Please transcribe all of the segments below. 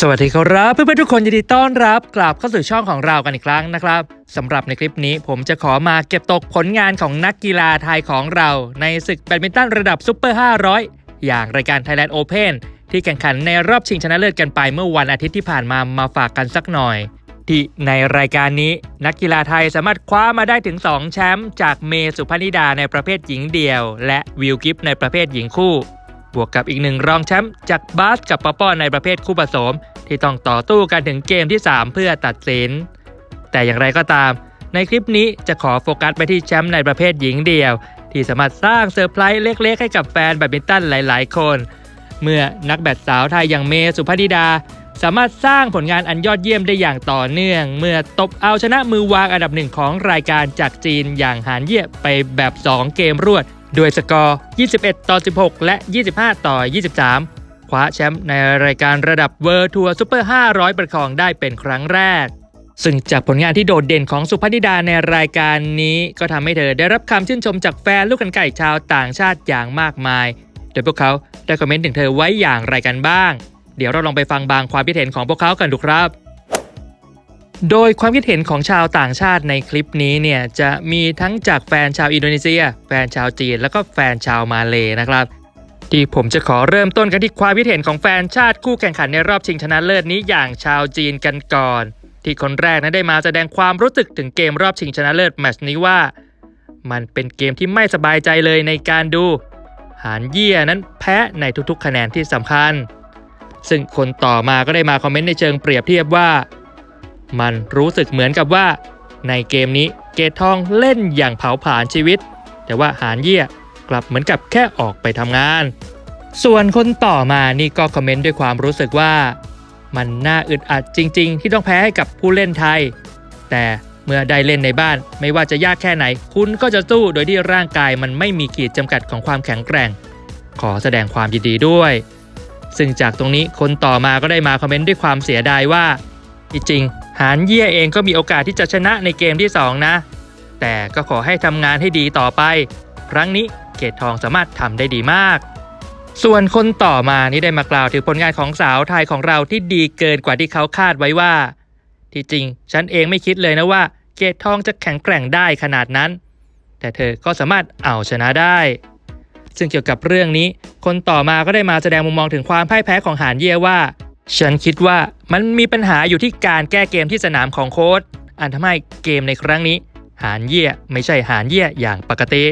สวัสดีครับเพื่อนๆทุกคนยินดีต้อนรับกลับเข้าสู่ช่องของเรากันอีกครั้งนะครับสำหรับในคลิปนี้ผมจะขอมาเก็บตกผลงานของนักกีฬาไทยของเรา ในศึกแบดมินตันระดับซุปเปอร์ 500 อย่างรายการ Thailand Open ที่แข่งขันในรอบชิงชนะเลิศกันไปเมื่อวันอาทิตย์ที่ผ่านมามาฝากกันสักหน่อย ที่ในรายการนี้นักกีฬาไทยสามารถคว้ามาได้ถึง 2 แชมป์จากเมสุพนิดาในประเภทหญิงเดี่ยว และวิลกิฟในประเภทหญิงคู่ บวกกับอีกหนึ่งรองแชมป์จากบาสกับปอป้อในประเภทคู่ผสม ที่ต้องต่อตู้กันถึงเกมที่ 3 เพื่อตัดสิน แต่อย่างไรก็ตาม ในคลิปนี้จะขอโฟกัสไปที่แชมป์ในประเภทหญิงเดียว ที่สามารถสร้างเซอร์ไพรส์เล็กๆ ให้กับแฟนแบดมินตันหลาย ๆ คน เมื่อนักแบดสาวไทยอย่างเมสุพนิดา สามารถสร้างผลงานอันยอดเยี่ยมได้อย่างต่อเนื่อง เมื่อตบเอาชนะมือวางอันดับหนึ่งของรายการจากจีนอย่างหานเยี่ยไปแบบ 2 เกมรวด ด้วยสกอร์ 21 ต่อ 16 และ 25 ต่อ 23 คว้าแชมป์ในรายการระดับเวิร์ทัวร์ซูเปอร์ 500 ประคองได้เป็นครั้งแรก ซึ่งจากผลงานที่โดดเด่นของสุพนิดาในรายการนี้ ก็ทำให้เธอได้รับคำชื่นชมจากแฟนลูกกันไก่ชาวต่างชาติอย่างมากมาย โดยพวกเขาได้คอมเมนต์ถึงเธอไว้อย่างไรกันบ้าง เดี๋ยวเราลองไปฟังบางความคิดเห็นของพวกเขากันดูครับ โดยความคิดเห็นของชาวต่างชาติในคลิปนี้เนี่ยจะมีทั้งจากแฟนชาวอินโดนีเซีย แฟนชาวจีน แล้วก็แฟนชาวมาเลนะครับ ที่ผมจะขอเริ่มต้นกันที่ความคิดเห็นของแฟนชาติคู่แข่งขันในรอบชิงชนะเลิศนี้อย่างชาวจีนกันก่อน ที่คนแรกนั้นได้มาแสดงความรู้สึกถึงเกมรอบชิงชนะเลิศแมตช์นี้ว่า มันเป็นเกมที่ไม่สบายใจเลยในการดู หานเยี่ยนั้นแพ้ในทุกๆ คะแนนที่สำคัญ ซึ่งคนต่อมาก็ได้มาคอมเมนต์ในเชิงเปรียบเทียบว่า มันรู้สึกเหมือนกับว่า ในเกมนี้เกตทองเล่นอย่างเผาผลาญชีวิต แต่ว่าหานเยี่ยกลับเหมือนกับแค่ออกไปทำงาน ส่วนคนต่อมานี่ก็คอมเมนต์ด้วยความรู้สึกว่า มันน่าอึดอัดจริง ๆ ที่ต้องแพ้ให้กับผู้เล่นไทย แต่เมื่อได้เล่นในบ้าน ไม่ว่าจะยากแค่ไหน คุณก็จะสู้โดยที่ร่างกายมันไม่มีขีดจำกัดของความแข็งแกร่ง ขอแสดงความยินดีด้วย ซึ่งจากตรงนี้คนต่อมาก็ได้มาคอมเมนต์ด้วยความเสียดายว่า จริง หานเยี่ยเองก็มีโอกาสที่จะชนะในเกมที่ 2 นะ แต่ก็ขอให้ทำงานให้ดีต่อไป ครั้งนี้เกตทองสามารถทำได้ดีมาก ส่วนคนต่อมานี่ได้มากล่าวถึงผลงานของสาวไทยของเราที่ดีเกินกว่าที่เขาคาดไว้ว่า ที่จริงฉันเองไม่คิดเลยนะว่า เกตทองจะแข็งแกร่งได้ขนาดนั้น แต่เธอก็สามารถเอาชนะได้ ซึ่งเกี่ยวกับเรื่องนี้ คนต่อมาก็ได้มาแสดงมุมมองถึงความพ่ายแพ้ของหานเย่ว่า ฉันคิดว่ามันมีปัญหาอยู่ที่การแก้เกมที่สนามของโค้ชอันทำให้เกมในครั้งนี้ หานเย่ไม่ใช่หานเย่อย่างปกติ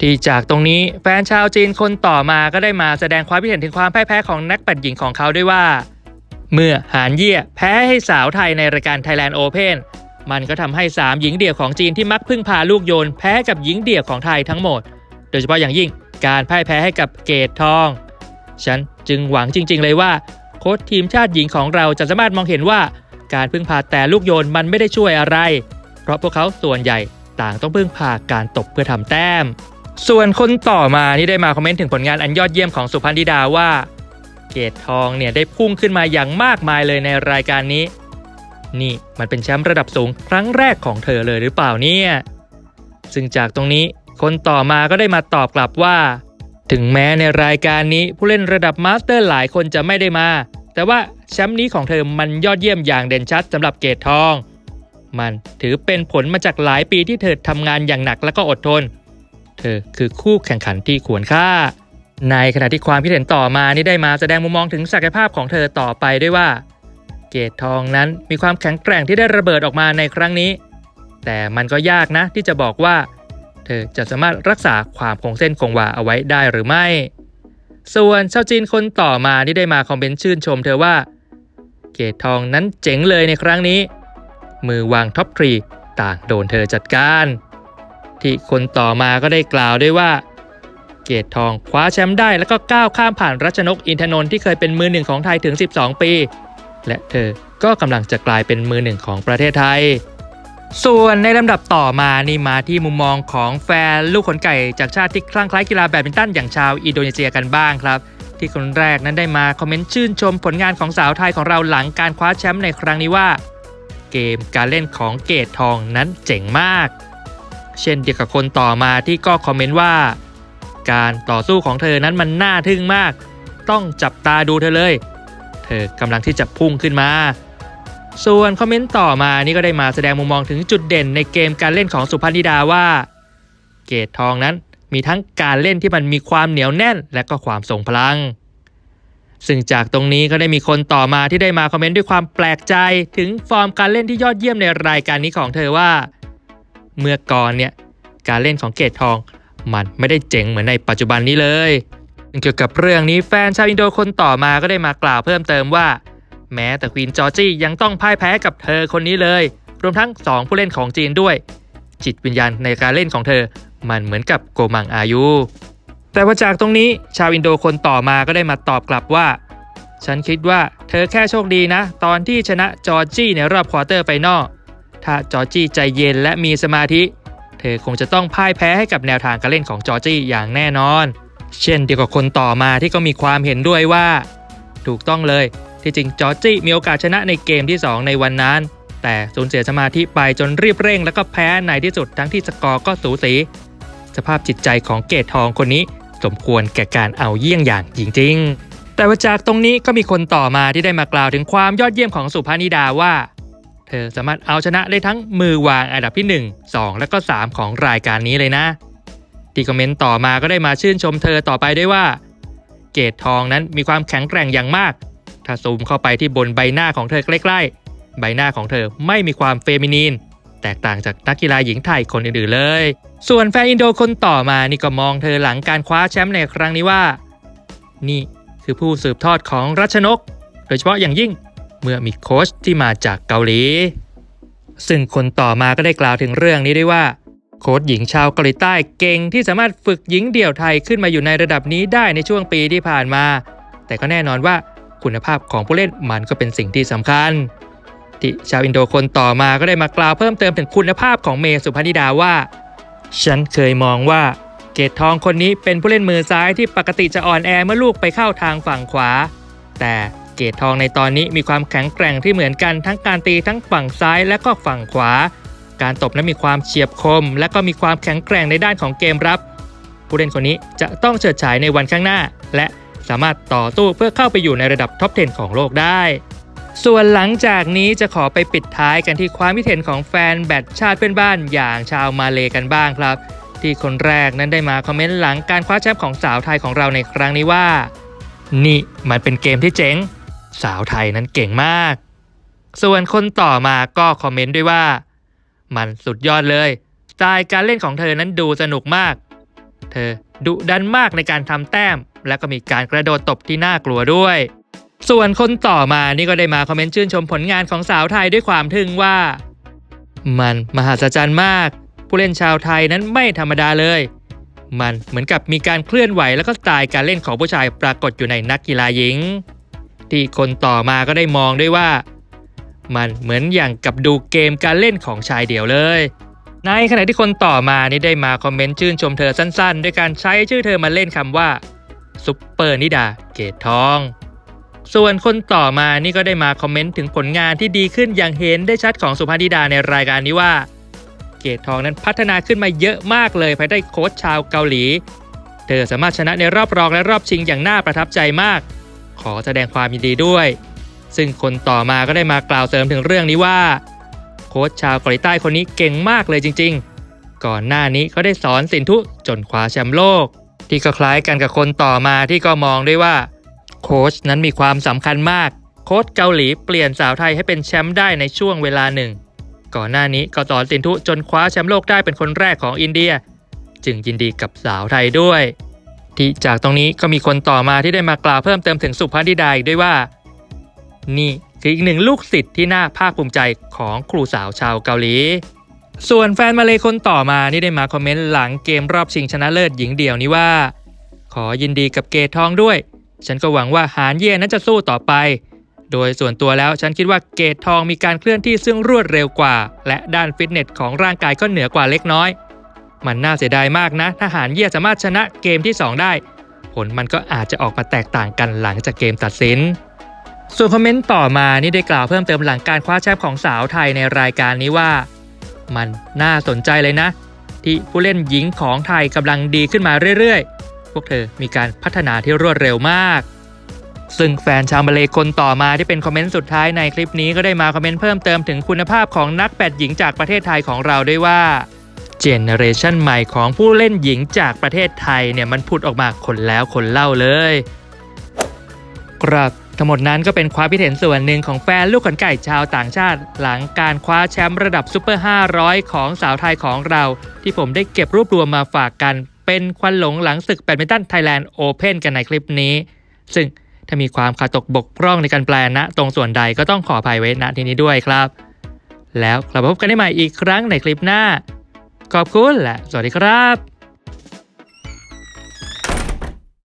ที่จากตรงนี้แฟนชาวจีนคนต่อมาก็ได้มาแสดงความคิดเห็นถึงความแพ่ายแพ้ของนักปัดหญิงของเขาด้วยว่า เมื่อหานเย่แพ้ให้สาวไทยในรายการ Thailand Open มันก็ทำให้ 3 หญิงเดี่ยวของจีนที่มักพึ่งพาลูกโยน แพ้กับหญิงเดี่ยวของไทยทั้งหมด โดยเฉพาะอย่างยิ่งการพ่ายแพ้ให้กับเกตทอง ฉันจึงหวังจริง ๆ เลยว่า โค้ชทีมชาติหญิงของเราจะสามารถมองเห็นว่า การพึ่งพาแต่ลูกโยนมันไม่ได้ช่วยอะไร เพราะพวกเขาส่วนใหญ่ต่างต้องพึ่งพาการตบเพื่อทำแต้ม ส่วนคนต่อมานี่ได้มาคอมเมนต์ถึงผลงานอันยอดเยี่ยมของสุพันธิดาว่า เกตทองเนี่ยได้พุ่งขึ้นมาอย่างมากมายเลยในรายการนี้ นี่มันเป็นแชมป์ระดับสูงครั้งแรกของเธอเลยหรือเปล่าเนี่ยซึ่งจากตรงนี้คนต่อมาก็ได้มาตอบกลับว่า ถึงแม้ในรายการนี้ผู้เล่นระดับมาสเตอร์หลายคนจะไม่ได้มา แต่ว่าแชมป์นี้ของเธอมันยอดเยี่ยมอย่างเด่นชัดสำหรับเกตทอง มันถือเป็นผลมาจากหลายปีที่เธอทำงานอย่างหนักและก็อดทน เธอคือคู่แข่งขันที่ควรค่า ในขณะที่ความคิดเห็นต่อมานี่ได้มาแสดงมุมมองถึงศักยภาพของเธอต่อไปด้วยว่า เกตทองนั้นมีความแข็งแกร่งที่ได้ระเบิดออกมาในครั้งนี้ แต่มันก็ยากนะที่จะบอกว่า เธอจะสามารถรักษาความคงเส้นคงวาเอาไว้ได้หรือไม่ ส่วนชาวจีนคนต่อมาที่ได้มาคอมเมนต์ชื่นชมเธอว่า เกตทองนั้นเจ๋งเลยในครั้งนี้ มือวางท็อปทรีต่างโดนเธอจัดการ ที่คนต่อมาก็ได้กล่าวด้วยว่า เกตทองคว้าแชมป์ได้แล้วก็ก้าวข้ามผ่านรัชนกอินทนนท์ที่เคยเป็นมือหนึ่งของไทยถึง 12 ปี และเธอก็กำลังจะกลายเป็นมือหนึ่งของประเทศไทย ส่วนในลำดับต่อมานี่มาที่มุมมองของแฟนลูกขนไก่จากชาติที่คลั่งคล้ายกีฬาแบดมินตันอย่างชาวอินโดนีเซียกันบ้างครับ ที่คนแรกนั้นได้มาคอมเมนต์ชื่นชมผลงานของสาวไทยของเราหลังการคว้าแชมป์ในครั้งนี้ว่า เกมการเล่นของเกตทองนั้นเจ๋งมาก เช่นเดียวกับคนต่อมาที่ก็คอมเมนต์ว่า การต่อสู้ของเธอนั้นมันน่าทึ่งมาก ต้องจับตาดูเธอเลย เธอกำลังที่จะพุ่งขึ้นมา ส่วนคอมเมนต์ต่อมานี่ก็ได้มาแสดงมุมมองถึงจุดเด่นในเกมการเล่นของสุพรรณิดาว่า เกตทองนั้นมีทั้งการเล่นที่มันมีความเหนียวแน่น และก็ความทรงพลัง ซึ่งจากตรงนี้ก็ได้มีคนต่อมาที่ได้มาคอมเมนต์ด้วยความแปลกใจ ถึงฟอร์มการเล่นที่ยอดเยี่ยมในรายการนี้ของเธอว่า เมื่อก่อนเนี่ยการเล่นของเกตทอง มันไม่ได้เจ๋งเหมือนในปัจจุบันนี้เลย เกี่ยวกับเรื่องนี้แฟนชาวอินโดคนต่อมาก็ได้มากล่าวเพิ่มเติมว่า แม้แต่ควีนจอร์จี้ยังต้องพ่ายแพ้กับเธอคนนี้เลย รวมทั้ง 2 ผู้เล่นของจีนด้วย จิตวิญญาณในการเล่นของเธอ มันเหมือนกับโกมังอายุ แต่ว่าจากตรงนี้ชาวอินโดคนต่อมาก็ได้มาตอบกลับว่า ฉันคิดว่าเธอแค่โชคดีนะ ตอนที่ชนะจอร์จี้ในรอบควอเตอร์ไฟนอลถ้าจอร์จี้ใจเย็นและมีสมาธิ เธอคงจะต้องพ่ายแพ้ให้กับแนวทางการเล่นของจอร์จี้อย่างแน่นอน เช่นเดียวกับคนต่อมาที่ก็มีความเห็นด้วยว่า ถูกต้องเลย ที่จริงจอร์จี้มีโอกาสชนะในเกมที่ 2 ในวันนั้น แต่สูญเสียสมาธิไปจนรีบเร่ง แล้วก็แพ้ในที่สุดทั้งที่สกอร์ก็สูสี สภาพจิตใจของเกตทองคนนี้ สมควรแก่การเอาเยี่ยงอย่างจริง ๆ แต่ว่าจากตรงนี้ก็มีคนต่อมาที่ได้มากล่าวถึงความยอดเยี่ยมของสุภานิดาว่า เธอสามารถเอาชนะได้ทั้งมือวางอันดับที่ 1 2 และก็ 3 ของรายการนี้เลยนะที่คอมเมนต์ต่อมาก็ได้มาชื่นชมเธอต่อไปด้วยว่า เกตทองนั้นมีความแข็งแกร่งอย่างมาก ถ้าซูมเข้าไปที่บนใบหน้าของเธอใกล้ๆ ใบหน้าของเธอไม่มีความเฟมินีน แตกต่างจากนักกีฬาหญิงไทยคนอื่นๆเลย ส่วนแฟนอินโดคนต่อมานี่ก็มองเธอหลังการคว้าแชมป์ในครั้งนี้ว่า นี่คือผู้สืบทอดของรัชนก โดยเฉพาะอย่างยิ่งเมื่อมีโค้ชที่มาจากเกาหลี ซึ่งคนต่อมาก็ได้กล่าวถึงเรื่องนี้ด้วยว่า โค้ชหญิงชาวเกาหลีใต้เก่งที่สามารถฝึกหญิงเดี่ยวไทยขึ้นมาอยู่ในระดับนี้ได้ในช่วงปีที่ผ่านมา แต่ก็แน่นอนว่า คุณภาพของผู้เล่นมันก็เป็นสิ่งที่สำคัญ ที่ชาวอินโดคนต่อมาก็ได้มากล่าวเพิ่มเติมถึงคุณภาพของเมสุพนิดาว่า ฉันเคยมองว่าเกตทองคนนี้เป็นผู้เล่นมือซ้ายที่ปกติจะอ่อนแอเมื่อลูกไปเข้าทางฝั่งขวา แต่เกตทองในตอนนี้มีความแข็งแกร่งที่เหมือนกันทั้งการตีทั้งฝั่งซ้ายและก็ฝั่งขวา การตบนั้นมีความเฉียบคม และก็มีความแข็งแกร่งในด้านของเกมรับ ผู้เล่นคนนี้จะต้องเฉิดฉายในวันข้างหน้า และ สามารถต่อสู้เพื่อเข้าไปอยู่ในระดับท็อป 10 ของโลกได้ ส่วนหลังจากนี้จะขอไปปิดท้ายกันที่ความคิดเห็นของแฟนแบดชาติเพื่อนบ้านอย่างชาวมาเลกันบ้างครับ ที่คนแรกนั้นได้มาคอมเมนต์หลังการคว้าแชมป์ของสาวไทยของเราในครั้งนี้ว่า นี่มันเป็นเกมที่เจ๋ง สาวไทยนั้นเก่งมาก ส่วนคนต่อมาก็คอมเมนต์ด้วยว่า มันสุดยอดเลยสไตล์การเล่นของเธอนั้นดูสนุกมาก เธอดุดันมากในการทำแต้ม และก็มีการกระโดดตบที่น่ากลัวด้วย ส่วนคนต่อมานี่ก็ได้มาคอมเมนต์ชื่นชมผลงานของสาวไทยด้วยความทึ่งว่า มันมหัศจรรย์มาก ผู้เล่นชาวไทยนั้นไม่ธรรมดาเลย มันเหมือนกับมีการเคลื่อนไหวแล้วก็สไตล์การเล่นของผู้ชายปรากฏอยู่ในนักกีฬาหญิง ที่คนต่อมาก็ได้มองด้วยว่า มันเหมือนอย่างกับดูเกมการเล่นของชายเดี่ยวเลยในขณะที่คนต่อมานี่ได้มาคอมเมนต์ชื่นชมเธอสั้นๆ ด้วยการใช้ชื่อเธอมาเล่นคำว่า ซุปเปอร์นิดาเกตทอง ส่วนคนต่อมานี่ก็ได้มาคอมเมนต์ถึงผลงานที่ดีขึ้นอย่างเห็นได้ชัดของสุภานิดาในรายการนี้ว่า เกตทองนั้นพัฒนาขึ้นมาเยอะมากเลยภายใต้โค้ชชาวเกาหลี เธอสามารถชนะในรอบรองและรอบชิงอย่างน่าประทับใจมาก ขอแสดงความยินดีด้วย ซึ่งคนต่อมาก็ได้มากล่าวเสริมถึงเรื่องนี้ว่า โค้ชชาวเกาหลีใต้คนนี้เก่งมากเลยจริง ๆ ก่อนหน้านี้ก็ได้สอนสินทุจนคว้าแชมป์โลก ที่ก็คล้ายกันกับคนต่อมาที่ก็มองได้ว่า โค้ชนั้นมีความสำคัญมาก โค้ชเกาหลีเปลี่ยนสาวไทยให้เป็นแชมป์ได้ในช่วงเวลาหนึ่ง ก่อนหน้านี้ก็สอนสินทุจนคว้าแชมป์โลกได้เป็นคนแรกของอินเดีย จึงยินดีกับสาวไทยด้วย ที่จากตรงนี้ก็มีคนต่อมาที่ได้มากล่าวเพิ่มเติมถึงสุภาพนิดาอีกด้วยว่า นี่คืออีกหนึ่งลูกศิษย์ที่น่าภาคภูมิใจของครูสาวชาวเกาหลี ส่วนแฟนมาเลยคนต่อมานี่ได้มาคอมเมนต์หลังเกมรอบชิงชนะเลิศหญิงเดี่ยวนี้ว่า ขอยินดีกับเกตทองด้วย ฉันก็หวังว่าหานเย่นั้นจะสู้ต่อไป โดยส่วนตัวแล้วฉันคิดว่าเกตทองมีการเคลื่อนที่ซึ่งรวดเร็วกว่า และด้านฟิตเนสของร่างกายก็เหนือกว่าเล็กน้อย มันน่าเสียดายมากนะ ถ้าหานเย่สามารถชนะเกมที่ 2 ได้ ผลมันก็อาจจะออกมาแตกต่างกันหลังจากเกมตัดสิน ส่วนคอมเมนต์ต่อมานี่ได้กล่าวเพิ่มเติมหลังการคว้าแชมป์ของสาวไทยในรายการนี้ว่า มันน่าสนใจเลยนะ ที่ผู้เล่นหญิงของไทยกำลังดีขึ้นมาเรื่อยๆ พวกเธอมีการพัฒนาที่รวดเร็วมาก ซึ่งแฟนชาวมาเลคนต่อมาที่เป็นคอมเมนต์สุดท้ายในคลิปนี้ก็ได้มาคอมเมนต์เพิ่มเติมถึงคุณภาพของนักแบดหญิงจากประเทศไทยของเราด้วยว่าเจเนเรชันใหม่ของผู้เล่นหญิงจากประเทศไทยเนี่ยมันผุดออกมาคนแล้วคนเล่าเลย ครับ ทั้งหมดนั้นก็เป็นความคิดเห็นส่วนหนึ่งของแฟนลูกขนไก่ชาวต่างชาติ หลังการคว้าแชมป์ระดับซูเปอร์ 500 ของสาวไทยของเรา ที่ผมได้เก็บรวบรวมมาฝากกัน เป็นควันหลงหลังศึกแบดมินตันไทยแลนด์โอเพนกันในคลิปนี้ ซึ่งถ้ามีความขาดตกบกพร่องในการแปลนะ ตรงส่วนใดก็ต้องขออภัยไว้ณที่นี้ด้วยครับ แล้วกลับมาพบกันได้ใหม่อีกครั้งในคลิปหน้า ขอบคุณและสวัสดีครับ